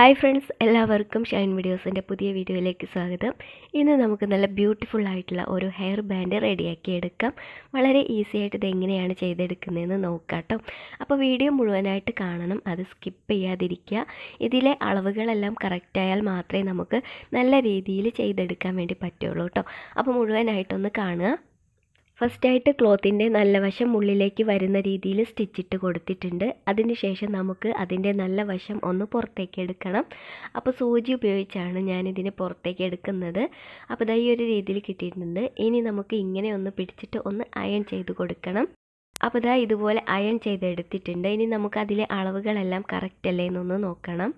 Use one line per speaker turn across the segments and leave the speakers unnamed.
Hi friends എല്ലാവർക്കും ഷൈൻ വീഡിയോസിന്റെ പുതിയ വീഡിയോയിലേക്ക് സ്വാഗതം. ഇന്ന് നമുക്ക് നല്ല ബ്യൂട്ടിഫുൾ ആയിട്ടുള്ള ഒരു ഹെയർ ബാൻഡ് റെഡിയാക്കി എടുക്കാം. വളരെ ഈസി ആയിട്ട് ഇത് എങ്ങനെയാണ് ചെയ്തെടുക്കുന്നതെന്ന് നോക്കാം കേട്ടോ അപ്പോൾ വീഡിയോ മുഴുവനായിട്ട് കാണണം അത് സ്കിപ്പ് ചെയ്യാതിരിക്കുക. ഇതിലെ അളവുകളെല്ലാം കറക്റ്റായാൽ മാത്രമേ നമുക്ക് നല്ല രീതിയിൽ ചെയ്തെടുക്കാൻ വേണ്ടി പറ്റുള്ളൂ കേട്ടോ അപ്പോൾ മുഴുവനായിട്ടൊന്ന് കാണുക. ഫസ്റ്റായിട്ട് ക്ലോത്തിന്റെ നല്ല വശം ഉള്ളിലേക്ക് വരുന്ന രീതിയിൽ സ്റ്റിച്ചിട്ട് കൊടുത്തിട്ടുണ്ട്. അതിനുശേഷം നമുക്ക് അതിന്റെ നല്ല വശം ഒന്ന് പുറത്തേക്ക് എടുക്കണം. അപ്പോൾ സൂചി ഉപയോഗിച്ചാണ് ഞാനിതിനെ പുറത്തേക്ക് എടുക്കുന്നത്. അപ്പോൾ ഇതാ ഈ ഒരു രീതിയിൽ കിട്ടിയിട്ടുണ്ട്. ഇനി നമുക്ക് ഇങ്ങനെ ഒന്ന് പിടിച്ചിട്ട് ഒന്ന് അയൺ ചെയ്ത് കൊടുക്കണം. അപ്പോൾ ദാ ഇതുപോലെ അയൺ ചെയ്തെടുത്തിട്ടുണ്ട്. ഇനി നമുക്ക് അതിലെ അളവുകളെല്ലാം കറക്റ്റ് അല്ലേ എന്നൊന്ന് നോക്കണം.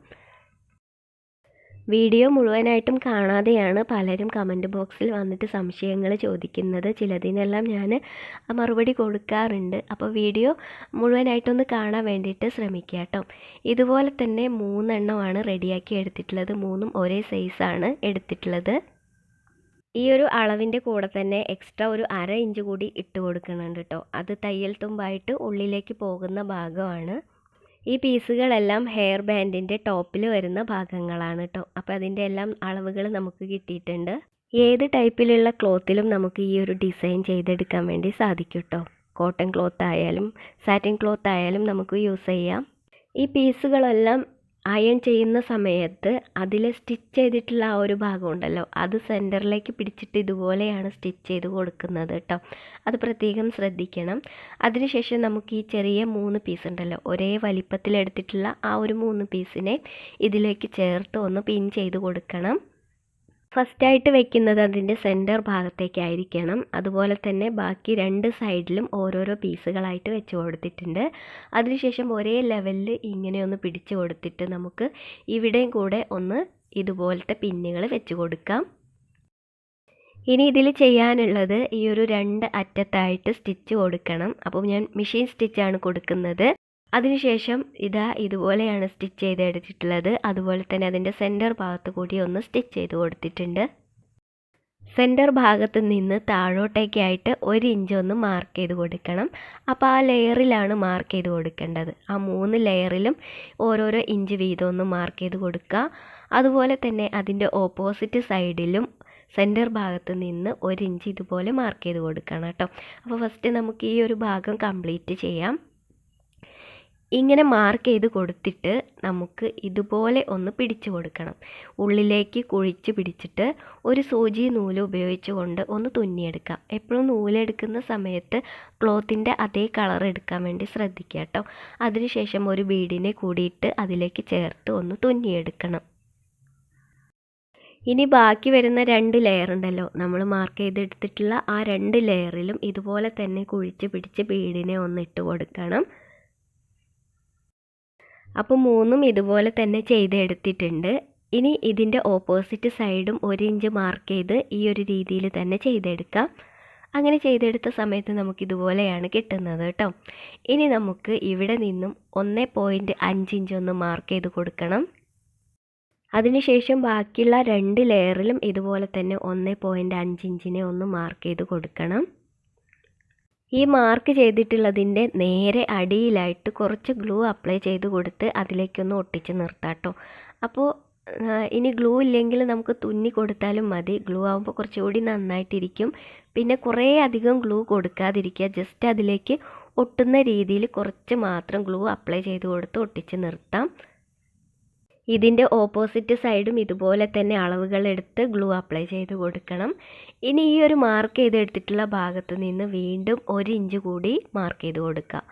വീഡിയോ മുഴുവനായിട്ടും കാണാതെയാണ് പലരും കമന്റ് ബോക്സിൽ വന്നിട്ട് സംശയങ്ങൾ ചോദിക്കുന്നത്. ചിലതിനെല്ലാം ഞാൻ മറുപടി കൊടുക്കാറുണ്ട്. അപ്പോൾ വീഡിയോ മുഴുവനായിട്ടൊന്ന് കാണാൻ വേണ്ടിയിട്ട് ശ്രമിക്കുക കേട്ടോ ഇതുപോലെ തന്നെ മൂന്നെണ്ണമാണ് റെഡിയാക്കി എടുത്തിട്ടുള്ളത്. മൂന്നും ഒരേ സൈസാണ് എടുത്തിട്ടുള്ളത്. ഈ ഒരു അളവിന്റെ കൂടെ തന്നെ എക്സ്ട്രാ ഒരു അര ഇഞ്ച് കൂടി ഇട്ട് കൊടുക്കുന്നുണ്ട് കേട്ടോ അത് തയ്യൽ തുമ്പായിട്ട് ഉള്ളിലേക്ക് പോകുന്ന ഭാഗമാണ്. ഈ പീസുകളെല്ലാം ഹെയർ ബാൻഡിന്റെ ടോപ്പിൽ വരുന്ന ഭാഗങ്ങളാണ് കേട്ടോ അപ്പോൾ അതിന്റെ എല്ലാം അളവുകൾ നമുക്ക് കിട്ടിയിട്ടുണ്ട്. ഏത് ടൈപ്പിലുള്ള ക്ലോത്തിലും നമുക്ക് ഈ ഒരു ഡിസൈൻ ചെയ്തെടുക്കാൻ വേണ്ടി സാധിക്കും കേട്ടോ കോട്ടൺ ക്ലോത്ത് ആയാലും സാറ്റിൻ ക്ലോത്ത് ആയാലും നമുക്ക് യൂസ് ചെയ്യാം. ഈ പീസുകളെല്ലാം അയൺ ചെയ്യുന്ന സമയത്ത് അതിൽ സ്റ്റിച്ച് ചെയ്തിട്ടുള്ള ആ ഒരു ഭാഗം ഉണ്ടല്ലോ അത് സെന്ററിലേക്ക് പിടിച്ചിട്ട് ഇതുപോലെയാണ് സ്റ്റിച്ച് ചെയ്ത് കൊടുക്കുന്നത് കേട്ടോ അത് പ്രത്യേകം ശ്രദ്ധിക്കണം. അതിനുശേഷം നമുക്ക് ഈ ചെറിയ മൂന്ന് പീസ് ഉണ്ടല്ലോ ഒരേ വലിപ്പത്തിലെടുത്തിട്ടുള്ള ആ ഒരു മൂന്ന് പീസിനെ ഇതിലേക്ക് ചേർത്ത് ഒന്ന് പിൻ ചെയ്ത് കൊടുക്കണം. ഫസ്റ്റായിട്ട് വെക്കുന്നത് അതിന്റെ സെന്റർ ഭാഗത്തേക്കായിരിക്കണം. അതുപോലെ തന്നെ ബാക്കി രണ്ട് സൈഡിലും ഓരോരോ പീസുകളായിട്ട് വെച്ച് കൊടുത്തിട്ടുണ്ട്. അതിനുശേഷം ഒരേ ലെവലിൽ ഇങ്ങനെ ഒന്ന് പിടിച്ച് കൊടുത്തിട്ട് നമുക്ക് ഇവിടെയും കൂടെ ഒന്ന് ഇതുപോലത്തെ പിന്നുകൾ വെച്ച് കൊടുക്കാം. ഇനി ഇതിൽ ചെയ്യാനുള്ളത് ഈ ഒരു രണ്ട് അറ്റത്തായിട്ട് സ്റ്റിച്ച് കൊടുക്കണം. അപ്പോൾ ഞാൻ മെഷീൻ സ്റ്റിച്ചാണ് കൊടുക്കുന്നത്. അതിനുശേഷം ഇതാ ഇതുപോലെയാണ് സ്റ്റിച്ച് ചെയ്തെടുത്തിട്ടുള്ളത്. അതുപോലെ തന്നെ അതിന്റെ സെന്റർ ഭാഗത്ത് കൂടി ഒന്ന് സ്റ്റിച്ച് ചെയ്ത് കൊടുത്തിട്ടുണ്ട്. സെന്റർ ഭാഗത്ത് നിന്ന് താഴോട്ടേക്കായിട്ട് ഒരു ഇഞ്ച് ഒന്ന് മാർക്ക് ചെയ്ത് കൊടുക്കണം. അപ്പോൾ ആ ലെയറിലാണ് മാർക്ക് ചെയ്ത് കൊടുക്കേണ്ടത്. ആ മൂന്ന് ലെയറിലും ഓരോരോ ഇഞ്ച് വീതം ഒന്ന് മാർക്ക് ചെയ്ത് കൊടുക്കുക. അതുപോലെ തന്നെ അതിന്റെ ഓപ്പോസിറ്റ് സൈഡിലും സെന്റർ ഭാഗത്ത് നിന്ന് ഒരു ഇഞ്ച് ഇതുപോലെ മാർക്ക് ചെയ്ത് കൊടുക്കണം കേട്ടോ. അപ്പോൾ ഫസ്റ്റ് നമുക്ക് ഈ ഒരു ഭാഗം കംപ്ലീറ്റ് ചെയ്യാം. ഇങ്ങനെ മാർക്ക് ചെയ്ത് കൊടുത്തിട്ട് നമുക്ക് ഇതുപോലെ ഒന്ന് പിടിച്ചു കൊടുക്കണം. ഉള്ളിലേക്ക് കുഴിച്ച് പിടിച്ചിട്ട് ഒരു സൂചി നൂൽ ഉപയോഗിച്ചുകൊണ്ട് ഒന്ന് തുന്നിയെടുക്കാം. എപ്പോഴും നൂലെടുക്കുന്ന സമയത്ത് ക്ലോത്തിന്റെ അതേ കളർ എടുക്കാൻ വേണ്ടി ശ്രദ്ധിക്കുക കേട്ടോ. അതിനുശേഷം ഒരു ബീഡിനെ കൂടിയിട്ട് അതിലേക്ക് ചേർത്ത് ഒന്ന് തുന്നിയെടുക്കണം. ഇനി ബാക്കി വരുന്ന രണ്ട് ലെയർ ഉണ്ടല്ലോ. നമ്മൾ മാർക്ക് ചെയ്തെടുത്തിട്ടുള്ള ആ രണ്ട് ലെയറിലും ഇതുപോലെ തന്നെ കുഴിച്ച് പിടിച്ച് ബീഡിനെ ഒന്ന് ഇട്ട് കൊടുക്കണം. അപ്പോൾ മൂന്നും ഇതുപോലെ തന്നെ ചെയ്തെടുത്തിട്ടുണ്ട്. ഇനി ഇതിന്റെ ഓപ്പോസിറ്റ് സൈഡും ഒരു ഇഞ്ച് മാർക്ക് ചെയ്ത് ഈ ഒരു രീതിയിൽ തന്നെ ചെയ്തെടുക്കാം. അങ്ങനെ ചെയ്തെടുത്ത സമയത്ത് നമുക്ക് ഇതുപോലെയാണ് കിട്ടുന്നത് കേട്ടോ ഇനി നമുക്ക് ഇവിടെ നിന്നും ഒന്ന് പോയിന്റ് അഞ്ച് ഇഞ്ച് ഒന്ന് മാർക്ക് ചെയ്ത് കൊടുക്കണം. അതിനുശേഷം ബാക്കിയുള്ള രണ്ട് ലെയറിലും ഇതുപോലെ തന്നെ ഒന്ന് പോയിന്റ് അഞ്ച് ഇഞ്ചിനെ ഒന്ന് മാർക്ക് ചെയ്ത് കൊടുക്കണം. ഈ മാർക്ക് ചെയ്തിട്ടുള്ളതിന്റെ നേരെ അടിയിലായിട്ട് കുറച്ച് ഗ്ലൂ അപ്ലൈ ചെയ്ത് കൊടുത്ത് അതിലേക്കൊന്ന് ഒട്ടിച്ച് നിർത്താം കേട്ടോ അപ്പോൾ ഇനി ഗ്ലൂ ഇല്ലെങ്കിൽ നമുക്ക് തുന്നി കൊടുത്താലും മതി. ഗ്ലൂ ആകുമ്പോൾ കുറച്ചുകൂടി നന്നായിട്ടിരിക്കും. പിന്നെ കുറേ അധികം ഗ്ലൂ കൊടുക്കാതിരിക്കുക. ജസ്റ്റ് അതിലേക്ക് ഒട്ടുന്ന രീതിയിൽ കുറച്ച് മാത്രം ഗ്ലൂ അപ്ലൈ ചെയ്ത് കൊടുത്ത് ഒട്ടിച്ച് നിർത്താം. ഇതിന്റെ ഓപ്പോസിറ്റ് സൈഡും ഇതുപോലെ തന്നെ അളവുകൾ എടുത്ത് ഗ്ലൂ അപ്ലൈ ചെയ്ത് കൊടുക്കണം. ഇനി ഈ ഒരു മാർക്ക് ചെയ്തെടുത്തിട്ടുള്ള ഭാഗത്ത് നിന്ന് വീണ്ടും ഒരു ഇഞ്ച് കൂടി മാർക്ക് ചെയ്ത് കൊടുക്കുക.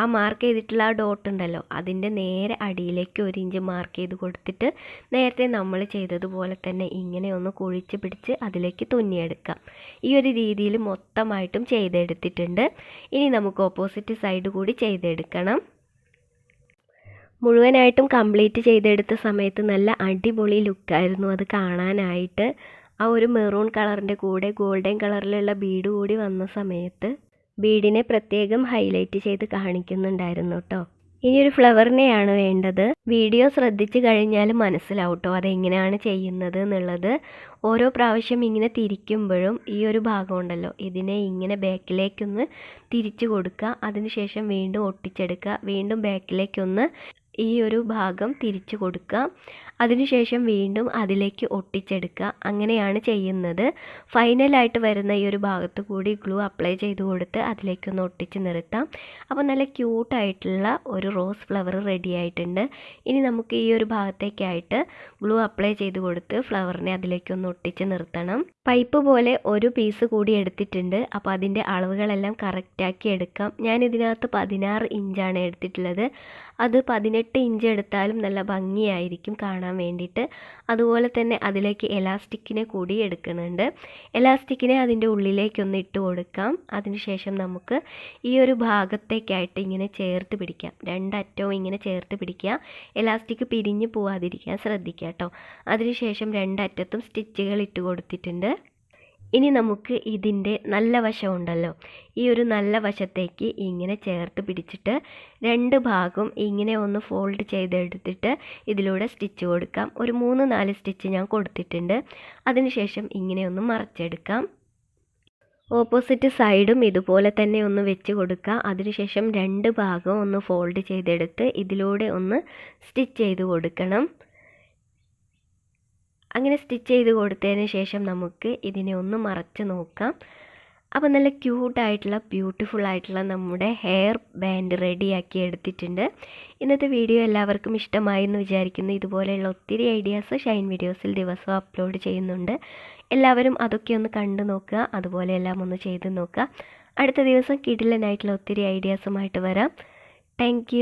ആ മാർക്ക് ചെയ്തിട്ടുള്ള ആ ഡോട്ട് ഉണ്ടല്ലോ അതിന്റെ നേരെ അടിയിലേക്ക് ഒരു ഇഞ്ച് മാർക്ക് ചെയ്ത് കൊടുത്തിട്ട് നേരത്തെ നമ്മൾ ചെയ്തതുപോലെ തന്നെ ഇങ്ങനെ ഒന്ന് കുഴിച്ച് പിടിച്ച് അതിലേക്ക് തുന്നിയെടുക്കാം. ഈ ഒരു രീതിയിൽ മൊത്തമായിട്ടും ചെയ്തെടുത്തിട്ടുണ്ട്. ഇനി നമുക്ക് ഓപ്പോസിറ്റ് സൈഡ് കൂടി ചെയ്തെടുക്കണം. മുഴുവനായിട്ടും കംപ്ലീറ്റ് ചെയ്തെടുത്ത സമയത്ത് നല്ല അടിപൊളി ലുക്കായിരുന്നു അത് കാണാനായിട്ട്. ആ ഒരു മെറൂൺ കളറിന്റെ കൂടെ ഗോൾഡൻ കളറിലുള്ള ബീഡ് കൂടി വന്ന സമയത്ത് ബീഡിനെ പ്രത്യേകം ഹൈലൈറ്റ് ചെയ്ത് കാണിക്കുന്നുണ്ടായിരുന്നു കേട്ടോ ഇനി ഒരു ഫ്ലവറിനെയാണ് വേണ്ടത്. വീഡിയോ ശ്രദ്ധിച്ചു കഴിഞ്ഞാൽ മനസ്സിലാവും കേട്ടോ അതെങ്ങനെയാണ് ചെയ്യുന്നത് എന്നുള്ളത്. ഓരോ പ്രാവശ്യം ഇങ്ങനെ തിരിക്കുമ്പോഴും ഈ ഒരു ഭാഗം ഉണ്ടല്ലോ ഇതിനെ ഇങ്ങനെ ബാക്കിലേക്കൊന്ന് തിരിച്ചു കൊടുക്കുക അതിനുശേഷം വീണ്ടും ഒട്ടിച്ചെടുക്കുക വീണ്ടും ബാക്കിലേക്കൊന്ന് ഈ ഒരു ഭാഗം തിരിച്ചു കൊടുക്കുക. അതിനുശേഷം വീണ്ടും അതിലേക്ക് ഒട്ടിച്ചെടുക്കുക. അങ്ങനെയാണ് ചെയ്യുന്നത്. ഫൈനലായിട്ട് വരുന്ന ഈ ഒരു ഭാഗത്ത് കൂടി ഗ്ലൂ അപ്ലൈ ചെയ്ത് കൊടുത്ത് അതിലേക്കൊന്ന് ഒട്ടിച്ച് നിർത്താം. അപ്പോൾ നല്ല ക്യൂട്ടായിട്ടുള്ള ഒരു റോസ് ഫ്ലവർ റെഡി ആയിട്ടുണ്ട്. ഇനി നമുക്ക് ഈ ഒരു ഭാഗത്തേക്കായിട്ട് ഗ്ലൂ അപ്ലൈ ചെയ്ത് കൊടുത്ത് ഫ്ലവറിനെ അതിലേക്കൊന്ന് ഒട്ടിച്ച് നിർത്തണം. പൈപ്പ് പോലെ ഒരു പീസ് കൂടി എടുത്തിട്ടുണ്ട്. അപ്പോൾ അതിന്റെ അളവുകളെല്ലാം കറക്റ്റാക്കി എടുക്കാം. ഞാൻ ഇതിനകത്ത് പതിനാറ് ഇഞ്ചാണ് എടുത്തിട്ടുള്ളത്. അത് പതിനെട്ട് ഇഞ്ച് എടുത്താലും നല്ല ഭംഗിയായിരിക്കും കാണാൻ വേണ്ടിയിട്ട്. അതുപോലെ തന്നെ അതിലേക്ക് എലാസ്റ്റിക്കിനെ കൂടി എടുക്കുന്നുണ്ട്. എലാസ്റ്റിക്കിനെ അതിന്റെ ഉള്ളിലേക്കൊന്ന് ഇട്ട് കൊടുക്കാം. അതിനുശേഷം നമുക്ക് ഈ ഒരു ഭാഗത്തേക്കായിട്ട് ഇങ്ങനെ ചേർത്ത് പിടിക്കാം. രണ്ടറ്റവും ഇങ്ങനെ ചേർത്ത് പിടിക്കുക. എലാസ്റ്റിക് പിരിഞ്ഞ് പോവാതിരിക്കാൻ ശ്രദ്ധിക്കുക കേട്ടോ. അതിനുശേഷം രണ്ടറ്റത്തും സ്റ്റിച്ചുകൾ ഇട്ട് കൊടുത്തിട്ടുണ്ട്. ഇനി നമുക്ക് ഇതിന്റെ നല്ല വശമുണ്ടല്ലോ. ഈ ഒരു നല്ല വശത്തേക്ക് ഇങ്ങനെ ചേർത്ത് പിടിച്ചിട്ട് രണ്ട് ഭാഗം ഇങ്ങനെ ഒന്ന് ഫോൾഡ് ചെയ്തെടുത്തിട്ട് ഇതിലൂടെ സ്റ്റിച്ച് കൊടുക്കാം. ഒരു മൂന്ന് നാല് സ്റ്റിച്ച് ഞാൻ കൊടുത്തിട്ടുണ്ട്. അതിനുശേഷം ഇങ്ങനെ ഒന്ന് മറച്ചെടുക്കാം. ഓപ്പോസിറ്റ് സൈഡും ഇതുപോലെ തന്നെ ഒന്ന് വെച്ച് കൊടുക്കുക അതിനുശേഷം രണ്ട് ഭാഗം ഒന്ന് ഫോൾഡ് ചെയ്തെടുത്ത് ഇതിലൂടെ ഒന്ന് സ്റ്റിച്ച് ചെയ്ത് കൊടുക്കണം. അങ്ങനെ സ്റ്റിച്ച് ചെയ്ത് കൊടുത്തതിന് ശേഷം നമുക്ക് ഇതിനെ ഒന്ന് മറച്ച് നോക്കാം. അപ്പോൾ നല്ല ക്യൂട്ടായിട്ടുള്ള ബ്യൂട്ടിഫുൾ ആയിട്ടുള്ള നമ്മുടെ ഹെയർ ബാൻഡ് റെഡിയാക്കി എടുത്തിട്ടുണ്ട്. ഇന്നത്തെ വീഡിയോ എല്ലാവർക്കും ഇഷ്ടമായി എന്ന് വിചാരിക്കുന്നു. ഇതുപോലെയുള്ള ഒത്തിരി ഐഡിയാസ് ഷൈൻ വീഡിയോസിൽ ദിവസവും അപ്ലോഡ് ചെയ്യുന്നുണ്ട്. എല്ലാവരും അതൊക്കെ ഒന്ന് കണ്ടു നോക്കുക. അതുപോലെ എല്ലാം ഒന്ന് ചെയ്ത് നോക്കുക. അടുത്ത ദിവസം കിടിലനായിട്ടുള്ള ഒത്തിരി ഐഡിയാസുമായിട്ട് വരാം. താങ്ക്